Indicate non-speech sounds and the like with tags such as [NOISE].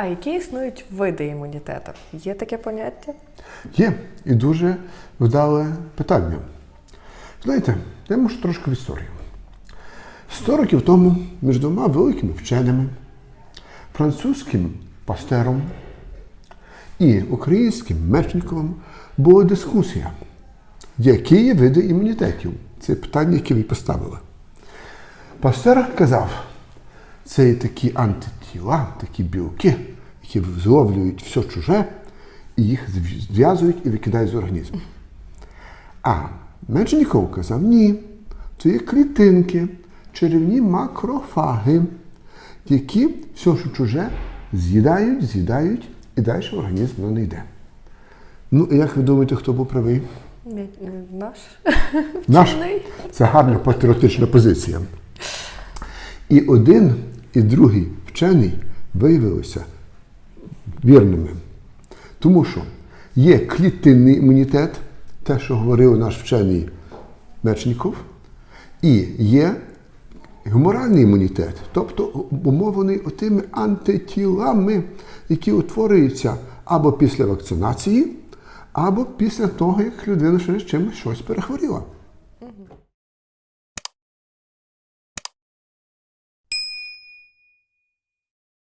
А які існують види імунітету? Є таке поняття? Є і дуже вдале питання. Знаєте, я можу трошки в історію. Сто років тому між двома великими вченими, французьким пастером і українським Мечниковим була дискусія, які є види імунітетів. Це питання, яке ви поставили. Пастер казав, це є такі антитіла, такі білки, які зловлюють все чуже, і їх зв'язують і викидають з організму. А Мечніков казав, ні, це є клітинки, чарівні макрофаги, які все, що чуже, з'їдають, з'їдають і далі в організм не йде. Ну, і як ви думаєте, хто був правий? Наш [LAUGHS] Наш це гарна патріотична позиція. І один, і другий вчений виявилися вірними. Тому що є клітинний імунітет, те, що говорив наш вчений Мечніков, і є гуморальний імунітет, тобто умовлений тими антитілами, які утворюються або після вакцинації, або після того, як людина ще з чимось щось перехворіла.